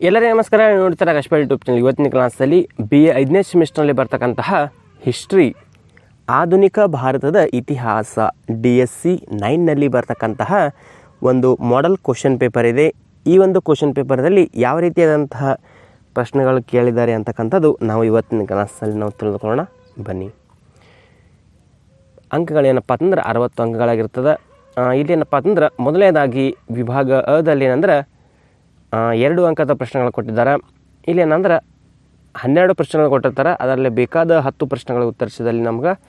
ಎಲ್ಲರಿಗೂ ನಮಸ್ಕಾರ. ನೋಡ್ತಾರೆ ಕಶ್ಮೀರ್ ಯೂಟ್ಯೂಬ್ ಚಾನಲ್. ಇವತ್ತಿನ ಕ್ಲಾಸಲ್ಲಿ ಬಿ ಎ ಐದನೇ ಸೆಮಿಸ್ಟರ್ನಲ್ಲಿ ಬರ್ತಕ್ಕಂತಹ ಹಿಸ್ಟ್ರಿ ಆಧುನಿಕ ಭಾರತದ ಇತಿಹಾಸ ಡಿ ಎಸ್ ಸಿ ನೈನ್ನಲ್ಲಿ ಬರ್ತಕ್ಕಂತಹ ಒಂದು ಮಾಡೆಲ್ ಕ್ವಶನ್ ಪೇಪರ್ ಇದೆ. ಈ ಒಂದು ಕ್ವಶನ್ ಪೇಪರ್ದಲ್ಲಿ ಯಾವ ರೀತಿಯಾದಂತಹ ಪ್ರಶ್ನೆಗಳು ಕೇಳಿದ್ದಾರೆ ಅಂತಕ್ಕಂಥದ್ದು ನಾವು ಇವತ್ತಿನ ಕ್ಲಾಸಲ್ಲಿ ನಾವು ತಿಳಿದುಕೊಳ್ಳೋಣ. ಬನ್ನಿ. ಅಂಕಗಳೇನಪ್ಪ ಅಂತಂದ್ರೆ ಅರವತ್ತು ಅಂಕಗಳಾಗಿರ್ತದೆ. ಆ, ಇಲ್ಲಿ ಏನಪ್ಪ ಅಂತಂದ್ರೆ ಮೊದಲನೇದಾಗಿ ವಿಭಾಗ ಅದಲ್ಲಿ ಏನಂದ್ರೆ ಎರಡು ಅಂಕದ ಪ್ರಶ್ನೆಗಳು ಕೊಟ್ಟಿದ್ದಾರೆ. ಇಲ್ಲಿ ಏನಂದ್ರೆ, ಹನ್ನೆರಡು ಪ್ರಶ್ನೆಗಳು ಕೊಟ್ಟಿರ್ತಾರೆ. ಅದರಲ್ಲಿ ಬೇಕಾದ ಹತ್ತು ಪ್ರಶ್ನೆಗಳು ಉತ್ತರಿಸಿದಲ್ಲಿ ನಮ್ಗೆ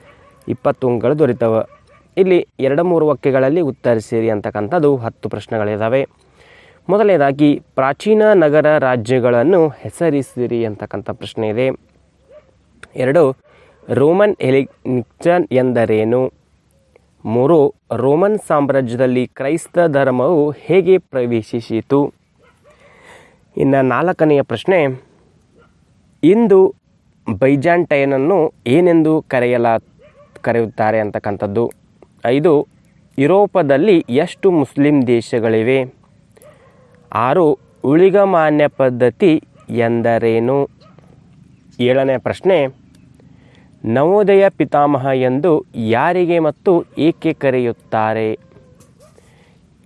ಇಪ್ಪತ್ತು ಅಂಕಗಳು ದೊರೀತವೆ. ಇಲ್ಲಿ ಎರಡು ಮೂರು ವಾಕ್ಯಗಳಲ್ಲಿ ಉತ್ತರಿಸಿರಿ ಅಂತಕ್ಕಂಥದ್ದು ಹತ್ತು ಪ್ರಶ್ನೆಗಳಿದ್ದಾವೆ ಮೊದಲನೇದಾಗಿ, ಪ್ರಾಚೀನ ನಗರ ರಾಜ್ಯಗಳನ್ನು ಹೆಸರಿಸಿರಿ ಅಂತಕ್ಕಂಥ ಪ್ರಶ್ನೆ ಇದೆ. ಎರಡು, ರೋಮನ್ ಎಲಿಕ್ಚನ್ ಎಂದರೇನು? ಮೂರು, ರೋಮನ್ ಸಾಮ್ರಾಜ್ಯದಲ್ಲಿ ಕ್ರೈಸ್ತ ಧರ್ಮವು ಹೇಗೆ ಪ್ರವೇಶಿಸಿತು? ಇನ್ನು ನಾಲ್ಕನೆಯ ಪ್ರಶ್ನೆ, ಇಂದು ಬೈಜಾಂಟೈನನ್ನು ಏನೆಂದು ಕರೆಯಲ, ಕರೆಯುತ್ತಾರೆ ಅಂತಕ್ಕಂಥದ್ದು. ಐದು, ಯುರೋಪದಲ್ಲಿ ಎಷ್ಟು ಮುಸ್ಲಿಂ ದೇಶಗಳಿವೆ? ಆರು, ಉಳಿಗಮಾನ್ಯ ಪದ್ಧತಿ ಎಂದರೇನು? ಏಳನೇ ಪ್ರಶ್ನೆ, ನವೋದಯ ಪಿತಾಮಹ ಎಂದು ಯಾರಿಗೆ ಮತ್ತು ಏಕೆ ಕರೆಯುತ್ತಾರೆ?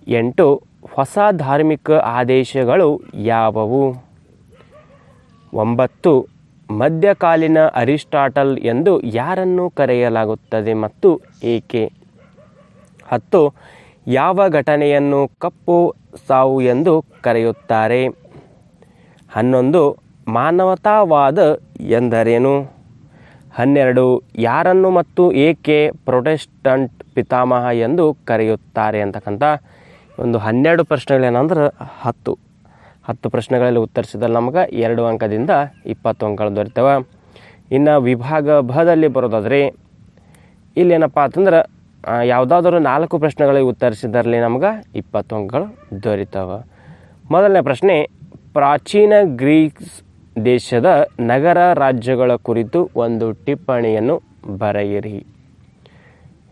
ಎಂಟು ಹೊಸ ಧಾರ್ಮಿಕ ಆದೇಶಗಳು ಯಾವುವು? ಒಂಬತ್ತು, ಮಧ್ಯಕಾಲೀನ ಅರಿಸ್ಟಾಟಲ್ ಎಂದು ಯಾರನ್ನು ಕರೆಯಲಾಗುತ್ತದೆ ಮತ್ತು ಏಕೆ? ಹತ್ತು, ಯಾವ ಘಟನೆಯನ್ನು ಕಪ್ಪು ಸಾವು ಎಂದು ಕರೆಯುತ್ತಾರೆ? ಹನ್ನೊಂದು, ಮಾನವತಾವಾದ ಎಂದರೇನು? ಹನ್ನೆರಡು, ಯಾರನ್ನು ಮತ್ತು ಏಕೆ ಪ್ರೊಟೆಸ್ಟಂಟ್ ಪಿತಾಮಹ ಎಂದು ಕರೆಯುತ್ತಾರೆ ಅಂತಕ್ಕಂಥ ಒಂದು ಹನ್ನೆರಡು ಪ್ರಶ್ನೆಗಳೇನಂದ್ರೆ ಹತ್ತು. ಹತ್ತು ಪ್ರಶ್ನೆಗಳಲ್ಲಿ ಉತ್ತರಿಸಿದಲ್ಲಿ ನಮಗೆ ಎರಡು ಅಂಕದಿಂದ ಇಪ್ಪತ್ತು ಅಂಕಗಳು ದೊರೆತವೆ. ಇನ್ನು ವಿಭಾಗ ಭದಲ್ಲಿ ಇಲ್ಲಿ ಇಲ್ಲೇನಪ್ಪ ಅಂತಂದ್ರೆ ಯಾವುದಾದರೂ ಯಾವುದಾದ್ರೂ ನಾಲ್ಕು ಪ್ರಶ್ನೆಗಳಿಗೆ ಉತ್ತರಿಸಿದಲ್ಲಿ ನಮ್ಗೆ ಇಪ್ಪತ್ತು ಅಂಕಗಳು ದೊರೀತವೆ. ಮೊದಲನೇ ಪ್ರಶ್ನೆ, ಪ್ರಾಚೀನ ಗ್ರೀಕ್ಸ್ ದೇಶದ ನಗರ ರಾಜ್ಯಗಳ ಕುರಿತು ಒಂದು ಟಿಪ್ಪಣಿಯನ್ನು ಬರೆಯಿರಿ.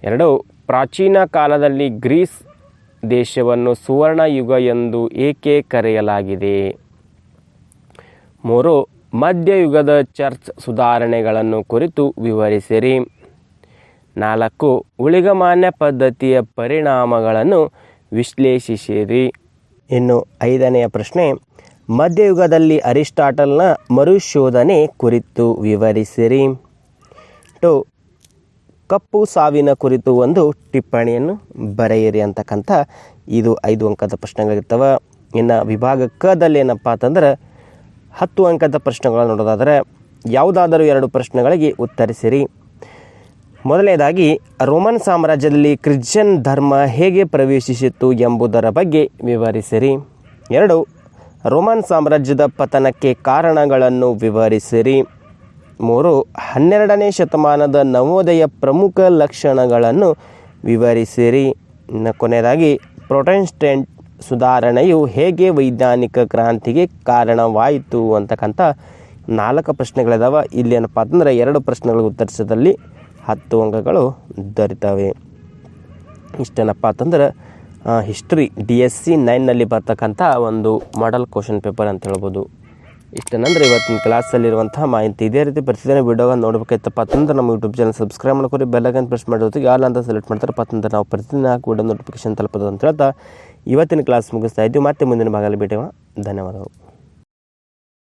ಎರಡು, ಪ್ರಾಚೀನ ಕಾಲದಲ್ಲಿ ಗ್ರೀಸ್ ದೇಶವನ್ನು ಸುವರ್ಣ ಯುಗ ಎಂದು ಏಕೆ ಕರೆಯಲಾಗಿದೆ? ಮೂರು, ಮಧ್ಯಯುಗದ ಚರ್ಚ್ ಸುಧಾರಣೆಗಳನ್ನು ಕುರಿತು ವಿವರಿಸಿರಿ. ನಾಲ್ಕು, ಉಳಿಗಮಾನ್ಯ ಪದ್ಧತಿಯ ಪರಿಣಾಮಗಳನ್ನು ವಿಶ್ಲೇಷಿಸಿರಿ. ಇನ್ನು ಐದನೆಯ ಪ್ರಶ್ನೆ, ಮಧ್ಯಯುಗದಲ್ಲಿ ಅರಿಸ್ಟಾಟಲ್ನ ಮರುಶೋಧನೆ ಕುರಿತು ವಿವರಿಸಿರಿ. ಟು ಕಪ್ಪು ಸಾವಿನ ಕುರಿತು ಒಂದು ಟಿಪ್ಪಣಿಯನ್ನು ಬರೆಯಿರಿ ಅಂತಕ್ಕಂಥ ಇದು ಐದು ಅಂಕದ ಪ್ರಶ್ನೆಗಳಿರ್ತವೆ. ಇನ್ನು ವಿಭಾಗ ಕದಲ್ಲಿ ಏನಪ್ಪ ಅಂತಂದ್ರೆ, ಹತ್ತು ಅಂಕದ ಪ್ರಶ್ನೆಗಳನ್ನು ನೋಡೋದಾದರೆ, ಯಾವುದಾದರೂ ಎರಡು ಪ್ರಶ್ನೆಗಳಿಗೆ ಉತ್ತರಿಸಿರಿ. ಮೊದಲನೇದಾಗಿ, ರೋಮನ್ ಸಾಮ್ರಾಜ್ಯದಲ್ಲಿ ಕ್ರಿಶ್ಚಿಯನ್ ಧರ್ಮ ಹೇಗೆ ಪ್ರವೇಶಿಸಿತ್ತು ಎಂಬುದರ ಬಗ್ಗೆ ವಿವರಿಸಿರಿ. ಎರಡು, ರೋಮನ್ ಸಾಮ್ರಾಜ್ಯದ ಪತನಕ್ಕೆ ಕಾರಣಗಳನ್ನು ವಿವರಿಸಿರಿ. ಮೂರು, ಹನ್ನೆರಡನೇ ಶತಮಾನದ ನವೋದಯ ಪ್ರಮುಖ ಲಕ್ಷಣಗಳನ್ನು ವಿವರಿಸಿರಿ. ಇನ್ನು ಕೊನೆಯದಾಗಿ ಪ್ರೊಟೆನ್ಸ್ಟೆಂಟ್ ಸುಧಾರಣೆಯು ಹೇಗೆ ವೈಜ್ಞಾನಿಕ ಕ್ರಾಂತಿಗೆ ಕಾರಣವಾಯಿತು ಅಂತಕ್ಕಂಥ ನಾಲ್ಕು ಪ್ರಶ್ನೆಗಳಿದಾವೆ. ಇಲ್ಲಿ ಏನಪ್ಪ ಅಂತಂದ್ರೆ, ಎರಡು ಪ್ರಶ್ನೆಗಳಿಗೆ ಉತ್ತರಿಸಿದಲ್ಲಿ ಹತ್ತು ಅಂಕಗಳು ದೊರೀತವೆ. ಇಷ್ಟೇನಪ್ಪ ಅಂತಂದ್ರೆ ಹಿಸ್ಟ್ರಿ ಡಿ ಎಸ್ ಸಿ ನೈನ್ನಲ್ಲಿ ಬರ್ತಕ್ಕಂಥ ಒಂದು ಮಾಡೆಲ್ ಕ್ವಶನ್ ಪೇಪರ್ ಅಂತ ಹೇಳ್ಬೋದು. ಇಷ್ಟೇನಂದ್ರೆ ಇವತ್ತಿನ ಕ್ಲಾಸಲ್ಲಿರುವಂತಹ ಮಾಹಿತಿ ಇದೇ ರೀತಿ ಪ್ರತಿದಿನ ವಿಡಿಯೋಗ ನೋಡ್ಬೇಕಾಯ್ತಪ್ಪ. ಅಂತಂದ್ರೆ ನಮ್ಮ ಯೂಟ್ಯೂಬ್ ಚಾನಲ್ ಸಬ್ಸ್ಕ್ರೈಬ್ ಮಾಡ್ಕೊರಿ ಬೆಲ್ಲಗನ್ ಪ್ರೆಸ್ ಮಾಡೋದಕ್ಕೆ ಯಾರು ಅಂತ ಸೆಲೆಕ್ಟ್ ಮಾಡ್ತಾರೆ. ಪತ್ತಂದ್ರೆ ನಾವು ಪ್ರತಿದಿನ ಹಾಕಿ ವಿಡಿಯೋ ನೋಟಿಫಿಕೇಶನ್ ತಲುಪೋದು ಅಂತ ಹೇಳ್ತಾ ಇವತ್ತಿನ ಕ್ಲಾಸ್ ಮುಗಿಸ್ತಾ ಇದ್ದೀವಿ. ಮತ್ತೆ ಮುಂದಿನ ಭಾಗದಲ್ಲಿ ಭೇಟಿವ ಧನ್ಯವಾದಗಳು.